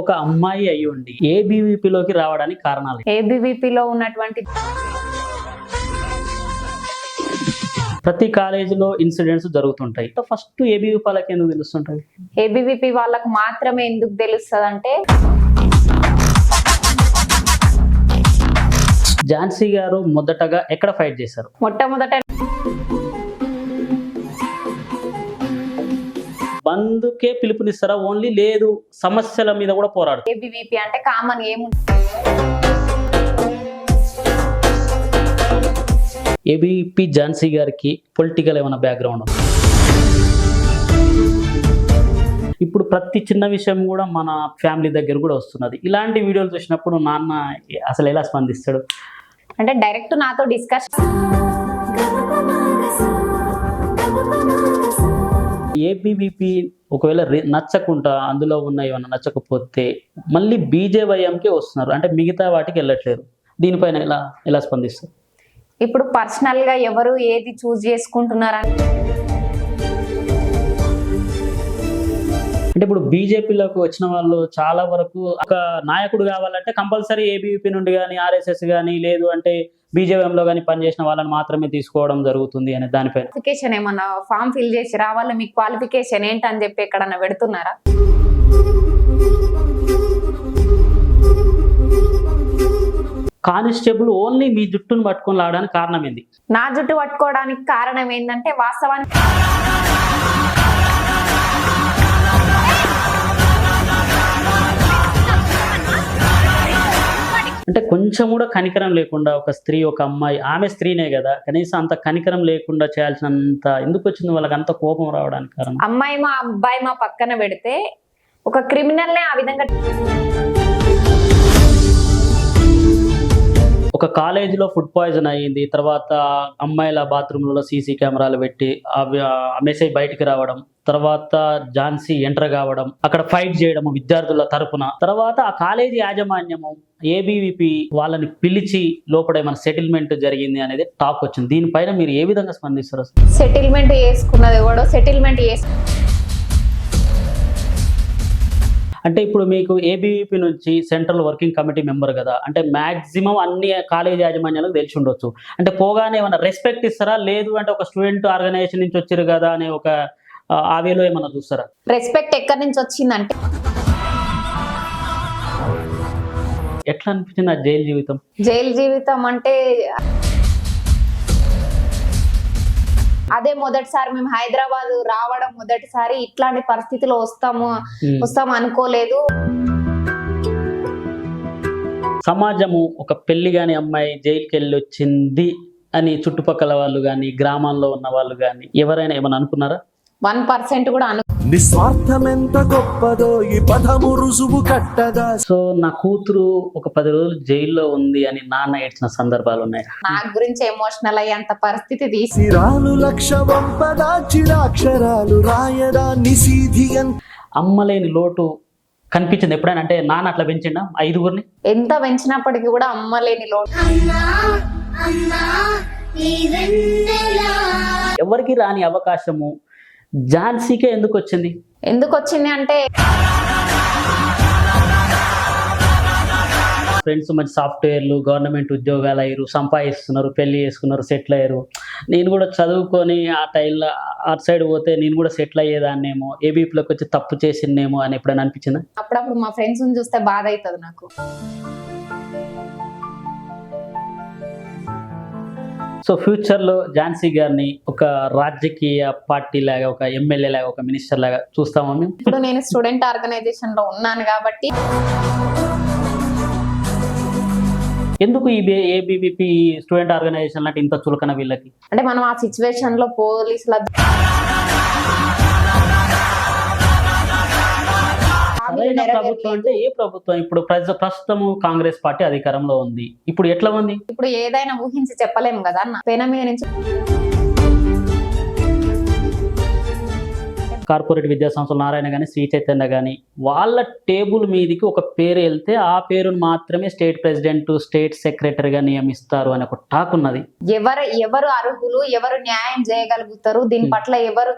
ఒక అమ్మాయి అయి ఉండి ఏబీవీపీలోకి రావడానికి కారణాలు? ఏబీవీపీలో ఉన్నటువంటి ప్రతి కాలేజీలో ఇన్సిడెంట్స్ జరుగుతుంటాయి. ఫస్ట్ ఏబీవీపీ వాళ్ళకి ఎందుకు తెలుస్తుంటది? ఏబీవీపీ వాళ్ళకు మాత్రమే ఎందుకు తెలుస్తుంది అంటే ఝాన్సీ గారు మొదటగా ఎక్కడ ఫైట్ చేశారు? మొట్టమొదట బంధుకే పిలుపునిస్తారా? ఓన్లీ లేదు సమస్యల మీద కూడా పోరాడు. ఏబీవీపీ అంటే కామన్ ఏముంది? ఏబీపీ ఝాన్సీ గారికి పొలిటికల్ ఏమైనా బ్యాక్గ్రౌండ్ ఉంది? ఇప్పుడు ప్రతి చిన్న విషయం కూడా మన ఫ్యామిలీ దగ్గర కూడా వస్తున్నది. ఇలాంటి వీడియోలు చూసినప్పుడు నాన్న అసలు ఎలా స్పందిస్తాడు? అంటే డైరెక్ట్ నాతో డిస్కస్ ఏబీవీపీ ఒకవేళ నచ్చకుండా అందులో ఉన్న ఏమైనా నచ్చకపోతే మళ్ళీ బీజేవైఎంకే వస్తున్నారు. అంటే మిగతా వాటికి వెళ్ళట్లేరు దీనిపైన ఎలా ఎలా స్పందిస్తారు? ఇప్పుడు పర్సనల్గా ఎవరు ఏది చూస్ చేసుకుంటున్నారని అంటే ఇప్పుడు బీజేపీలోకి వచ్చిన వాళ్ళు చాలా వరకు ఒక నాయకుడు కావాలంటే కంపల్సరీ ఏబీవీపీ నుండి కానీ ఆర్ఎస్ఎస్ కానీ లేదు అంటే బీజేపీలో కానీ పనిచేసిన వాళ్ళని మాత్రమే తీసుకోవడం జరుగుతుంది అనే దానిపైన క్వాలిఫికేషన్ ఏమన్నా ఫామ్ ఫిల్ చేసి రావాలి మీ క్వాలిఫికేషన్ ఏంటని చెప్పి ఎక్కడన్నా పెడుతున్నారా? కానిస్టేబుల్ ఓన్లీ మీ జుట్టును పట్టుకొని లాగడానికి కారణం ఏంది? నా జుట్టు పట్టుకోవడానికి కారణం ఏంటంటే వాస్తవానికి అంటే కొంచెం కూడా కనికరం లేకుండా ఒక స్త్రీ ఒక అమ్మాయి ఆమె స్త్రీనే కదా కనీసం అంత కనికరం లేకుండా చేయాల్సినంత ఎందుకు వచ్చింది? వాళ్ళకి అంత కోపం రావడానికి కారణం? అమ్మాయి మా అబ్బాయి మా పక్కన పెడితే ఒక క్రిమినల్నే ఆ విధంగా ఒక కాలేజీలో ఫుడ్ పాయిజన్ అయ్యింది. తర్వాత అమ్మాయిల బాత్రూమ్లలో సీసీ కెమెరాలు పెట్టి అవి ఆ మెసేజ్ బయటికి రావడం తర్వాత ఝాన్సీ ఎంటర్ కావడం అక్కడ ఫైట్ చేయడం విద్యార్థుల తరపున. తర్వాత ఆ కాలేజీ యాజమాన్యము ఏబీవీపీ వాళ్ళని పిలిచి లోపల ఏమైనా సెటిల్మెంట్ జరిగింది అనేది టాక్ వచ్చింది. దీనిపైన మీరు ఏ విధంగా స్పందిస్తారు సెటిల్మెంట్ చేసుకున్నది కూడా సెటిల్మెంట్ చేసు అంటే ఇప్పుడు మీకు ఏబీవీపీ నుంచి సెంట్రల్ వర్కింగ్ కమిటీ మెంబర్ కదా అంటే మాక్సిమం అన్ని కాలేజ్ యాజమాన్యాలకు తెలిసి ఉండొచ్చు. అంటే పోగానే ఏమైనా రెస్పెక్ట్ ఇస్తారా? లేదు అంటే ఒక స్టూడెంట్ ఆర్గనైజేషన్ నుంచి వచ్చారు కదా అనే ఒక ఆ, ఆ వేలో ఏమైనా చూస్తారా? రెస్పెక్ట్ ఎక్కడి నుంచి వచ్చిందంటే? ఎట్లా అనిపించింది ఆ జైలు జీవితం? జైలు జీవితం అంటే అదే మొదటిసారి మేము హైదరాబాద్ రావడం మొదటిసారి ఇట్లాంటి పరిస్థితిలో వస్తాము ఉమ్. వస్తాము అనుకోలేదు. సమాజము ఒక పెళ్ళి కాని అమ్మాయి జైలుకి వెళ్ళి వచ్చింది అని చుట్టుపక్కల వాళ్ళు కానీ గ్రామాల్లో ఉన్న వాళ్ళు కానీ ఎవరైనా ఏమైనా అనుకున్నారా? వన్ పర్సెంట్ కూడా అను నిస్వార్థమెంత గొప్పదో ఈ పదము రుజువు కట్టదా సో నా కూతురు ఒక పది రోజులు జైల్లో ఉంది అని నాన్న ఏడ్చిన సందర్భాలు ఉన్నాయి. నా గురించి ఎమోషనల్ అయ్యేంత పరిస్థితి తీసి సిరాలు లక్ష వంపదా చిరాక్షరాలు రాయదా నిశీధి అమ్మలేని లోటు కనిపించింది ఎప్పుడైనా? అంటే నాన్న అట్లా పెంచిండా ఐదుగురిని? ఎంత పెంచినప్పటికీ కూడా అమ్మలేని లోటు. ఎవరికి రాని అవకాశము ఝాన్సీకే ఎందుకు వచ్చింది ఎందుకు వచ్చింది అంటే ఫ్రెండ్స్ మంచి సాఫ్ట్వేర్లు గవర్నమెంట్ ఉద్యోగాలు అయ్యారు సంపాదిస్తున్నారు పెళ్ళి చేసుకున్నారు సెటిల్ అయ్యారు. నేను కూడా చదువుకొని ఆ టైంలో అటు సైడ్ పోతే నేను కూడా సెటిల్ అయ్యేదాన్నేమో ఏబీపీలోకి వచ్చి తప్పు చేసిందేమో అని ఎప్పుడైనా అనిపించిందా? అప్పుడప్పుడు మా ఫ్రెండ్స్ చూస్తే బాధ అవుతుంది నాకు. సో ఫ్యూచర్లో ఝాన్సీ గారిని ఒక రాజకీయ పార్టీ లాగా ఒక ఎమ్మెల్యే లాగా ఒక మినిస్టర్ లాగా చూస్తామా మేము ఇప్పుడు నేను స్టూడెంట్ ఆర్గనైజేషన్లో ఉన్నాను కాబట్టి. ఎందుకు ఈ ఏబీవీపీ స్టూడెంట్ ఆర్గనైజేషన్ లాంటి ఇంత చులకన వీళ్ళకి? అంటే మనం ఆ సిచ్యువేషన్లో పోలీసుల సరైన ప్రభుత్వం అంటే. ఏ ప్రభుత్వం? ఇప్పుడు ప్రజ ప్రస్తుతము కాంగ్రెస్ పార్టీ అధికారంలో ఉంది. ఇప్పుడు ఎట్లా ఉంది? ఇప్పుడు ఏదైనా ఊహించి చెప్పలేము కదా అన్న. పేన మీద నుంచి కార్పొరేట్ విద్యా సంస్థలు నారాయణ కానీ శ్రీ చైతన్య కానీ వాళ్ళ టేబుల్ మీదకి ఒక పేరు వెళ్తే ఆ పేరును మాత్రమే స్టేట్ ప్రెసిడెంట్ స్టేట్ సెక్రటరీగా నియమిస్తారు అనే ఒక టాక్ ఉన్నది. ఎవరు ఎవరు అర్హులు ఎవరు న్యాయం చేయగలుగుతారు దీని పట్ల ఎవరు